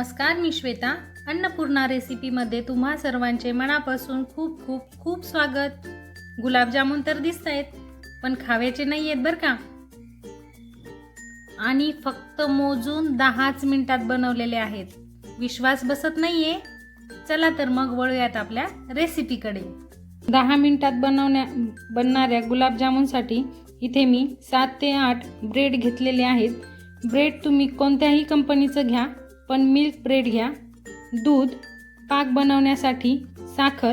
नमस्कार मी श्वेता. अन्नपूर्णा रेसिपीमध्ये तुम्हा सर्वांचे मनापासून खूप खूप खूप स्वागत. गुलाबजामुन तर दिसत आहेत पण खाव्याचे नाही आहेत बरं का? आणि फक्त मोजून दहाच मिनिटात बनवलेले आहेत. विश्वास बसत नाहीये? चला तर मग वळूयात आपल्या रेसिपीकडे. दहा मिनिटात बनवण्या बनणाऱ्या गुलाबजामुनसाठी इथे मी सात ते आठ ब्रेड घेतलेले आहेत. ब्रेड तुम्ही कोणत्याही कंपनीचं घ्या. पण मिल्क ब्रेड घ्या. दूध पाक बनवण्यासाठी साखर.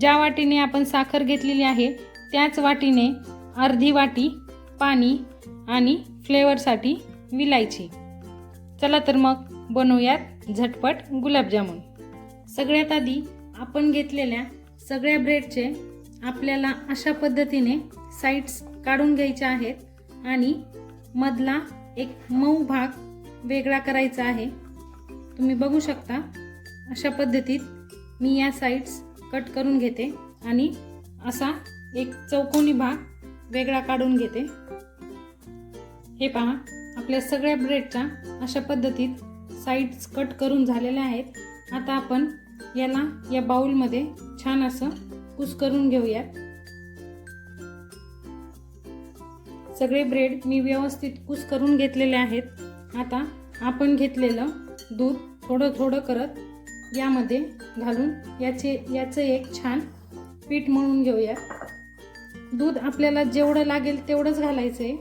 ज्या वाटीने आपण साखर घेतलेली आहे त्याच वाटीने अर्धी वाटी पाणी आणि फ्लेवरसाठी विलायची. चला तर मग बनवूयात झटपट गुलाबजामुन. सगळ्यात आधी आपण घेतलेल्या सगळ्या ब्रेडचे आपल्याला अशा पद्धतीने साईड्स काढून घ्यायच्या आहेत आणि मधला एक मऊ भाग वेगळा करायचा आहे. तुम्ही बघू शकता अशा पद्धतीत मी या साईड्स कट करून घेते आणि असा एक चौकोनी भाग वेगळा काढून घेते. हे पहा आपल्या सगळ्या ब्रेडच्या अशा पद्धतीत साईड्स कट करून झालेल्या आहेत. आता आपण याला या बाउलमध्ये छान असं कुस करून घेऊयात. सगळे ब्रेड मी व्यवस्थित कुस करून घेतलेले आहेत. आता आपण घेतलेलं दूध थोडं थोडं करत यामध्ये घालून याचे याचं एक छान पीठ मळून घेऊया. दूध आपल्याला जेवढं लागेल तेवढंच घालायचं आहे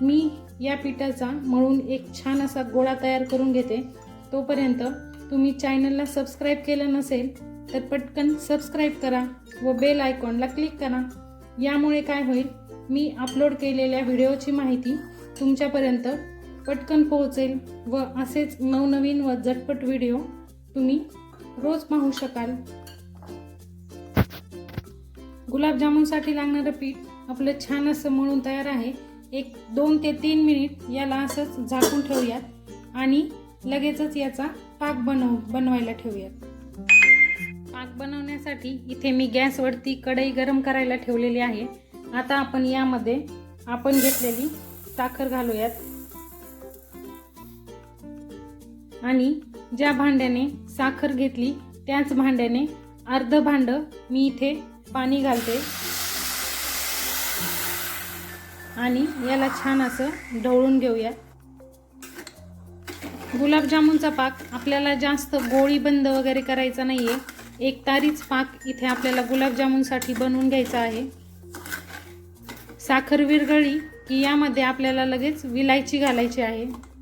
मी या पिठाचा मळून एक छान असा गोळा तयार करून घेते. तोपर्यंत तुम्ही चॅनलला सबस्क्राईब केलं नसेल तर पटकन सबस्क्राईब करा व बेल आयकॉनला क्लिक करा. यामुळे काय होईल मी अपलोड केलेल्या व्हिडिओची माहिती तुमच्यापर्यंत पटकन पोहोचेल व असेच नवनवीन व झटपट व्हिडिओ तुम्ही रोज पाहू शकाल. गुलाबजामुनसाठी लागणारं पीठ आपलं छान असं मळून तयार आहे. एक दोन ते तीन मिनिट याला असंच झाकून ठेवूयात आणि लगेचच याचा पाक बनव बनवायला ठेवूयात. पाक बनवण्यासाठी इथे मी गॅसवरती कढई गरम करायला ठेवलेली आहे. आता आपण यामध्ये आपण घेतलेली साखर घालूयात. आणि ज्या भांड्याने साखर घेतली त्याच भांड्याने अर्ध भांडं मी इथे पाणी घालते. आणि याला छान असं ढवळून घेऊया. गुलाबजामुनचा पाक आपल्याला जास्त गोळी बंद वगैरे करायचा नाही आहे एक तारीच पाक इथे आपल्याला गुलाबजामुनसाठी बनवून घ्यायचा आहे. साखर विरगळी की यामध्ये आपल्याला लगेच विलायची घालायची आहे.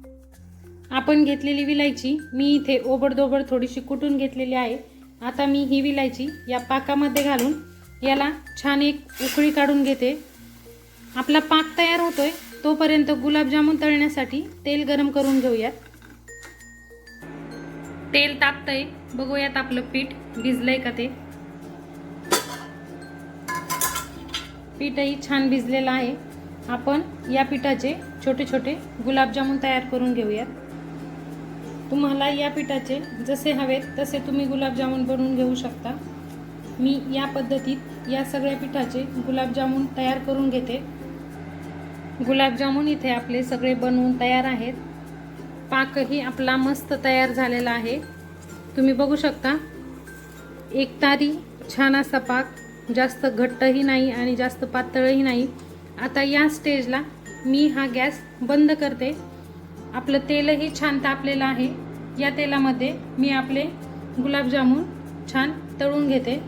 आपण घेतलेली विलायची मी इथे ओबडदोबड थोडीशी कुटून घेतलेली आहे. आता मी ही विलायची या पाकामध्ये घालून याला छान एक उकळी काढून घेते. आपला पाक तयार होतोय. तोपर्यंत गुलाबजामुन तळण्यासाठी तेल गरम करून घेऊयात. तेल तापतंय. बघूयात आपलं पीठ भिजलंय का ते. पीठही छान भिजलेलं आहे. आपण या पिठाचे छोटे छोटे गुलाबजामुन तयार करून घेऊयात. तुम्हाला या पिठाचे जसे हवेत तसे तुम्ही गुलाबजामुन बनवून घेऊ शकता. मी या पद्धतीत या सगळ्या पिठाचे गुलाबजामुन तयार करून घेते. गुलाबजामुन इथे आपले सगळे बनवून तयार आहेत. पाकही आपला मस्त तयार झालेला आहे. तुम्ही बघू शकता एक तारी छान असा पाक जास्त घट्टही नाही आणि जास्त पातळही नाही. आता या स्टेजला मी हा गॅस बंद करते. आपलं तेलही छान तापलेलं आहे. या तेलामध्ये मी आपले गुलाबजामुन छान तळून घेते.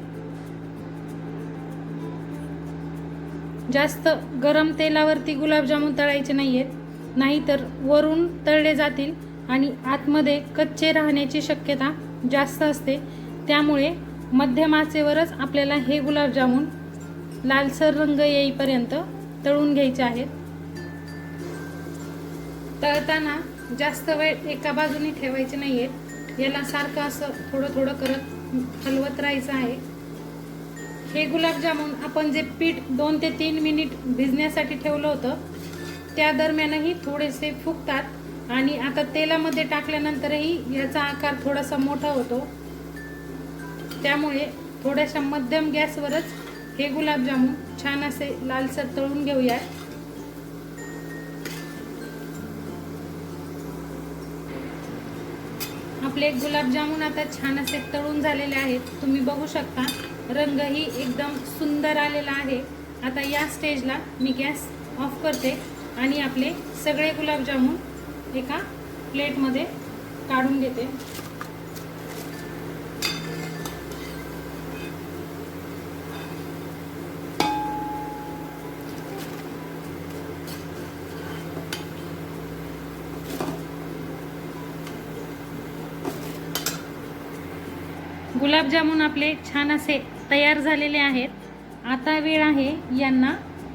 जास्त गरम तेलावरती गुलाबजामुन तळायचे नाही आहेत नाहीतर वरून तळले जातील आणि आतमध्ये कच्चे राहण्याची शक्यता जास्त असते. त्यामुळे मध्यम आचेवरच आपल्याला हे गुलाबजामुन लालसर रंग येईपर्यंत तळून घ्यायचे आहेत. तळताना जास्त वेळ एका बाजूने ठेवायचे नाही आहेत याला सारखं असं थोडं थोडं करत हलवत राहायचं आहे. हे गुलाबजामुन आपण जे पीठ दोन ते तीन मिनिट भिजण्यासाठी ठेवलं होतं त्या दरम्यानही थोडेसे फुगतात आणि आता तेलामध्ये टाकल्यानंतरही याचा आकार थोडासा मोठा होतो. त्यामुळे थोड्याशा मध्यम गॅसवरच हे गुलाबजामुन छान असे लालसर तळून घेऊयात आपले गुलाबजामुन आता छान असे तळून झालेले आहेत. तुम्ही बघू शकता रंगही एकदम सुंदर आलेला आहे. आता या स्टेजला मी गॅस ऑफ करते आणि आपले सगळे गुलाबजामुन एका प्लेटमध्ये काढून घेते. गुलाबजामुन आपले छान असे तयार झालेले आहेत. आता वेळ आहे यांना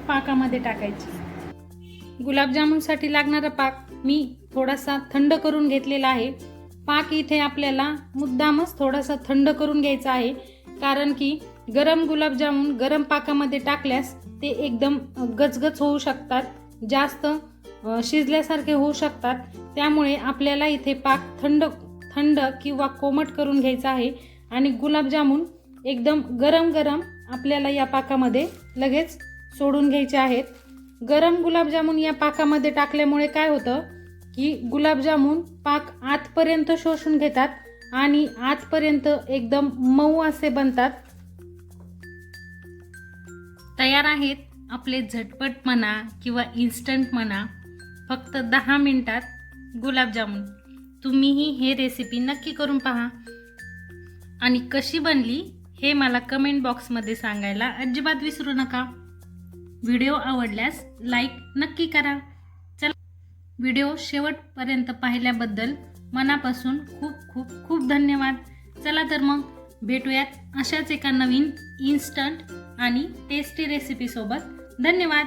पाकामध्ये टाकायची. गुलाबजामुनसाठी लागणारा पाक मी थोडासा थंड करून घेतलेला आहे. पाक इथे आपल्याला मुद्दामच थोडासा थंड करून घ्यायचा आहे. कारण की गरम गुलाबजामुन गरम पाकामध्ये टाकल्यास ते एकदम गचगच होऊ शकतात. जास्त शिजल्यासारखे होऊ शकतात. त्यामुळे आपल्याला इथे पाक थंड थंड किंवा कोमट करून घ्यायचा आहे. आणि गुलाबजामुन एकदम गरम गरम आपल्याला या पाकामध्ये लगेच सोडून घ्यायचे आहेत. गरम गुलाबजामुन या पाकामध्ये टाकल्यामुळे काय होतं की गुलाबजामुन पाक आतपर्यंत शोषून घेतात आणि आतपर्यंत एकदम मऊ असे बनतात. तयार आहेत आपले झटपट म्हणा किंवा इन्स्टंट म्हणा फक्त दहा मिनटात गुलाबजामुन. तुम्हीही हे रेसिपी नक्की करून पहा. आणि कशी बनली हे मला कमेंट बॉक्समध्ये सांगायला अजिबात विसरू नका. व्हिडिओ आवडल्यास लाईक नक्की करा. चला व्हिडिओ शेवटपर्यंत पाहिल्याबद्दल मनापासून खूप खूप खूप धन्यवाद. चला तर मग भेटूयात अशाच एका नवीन इन्स्टंट आणि टेस्टी रेसिपीसोबत धन्यवाद!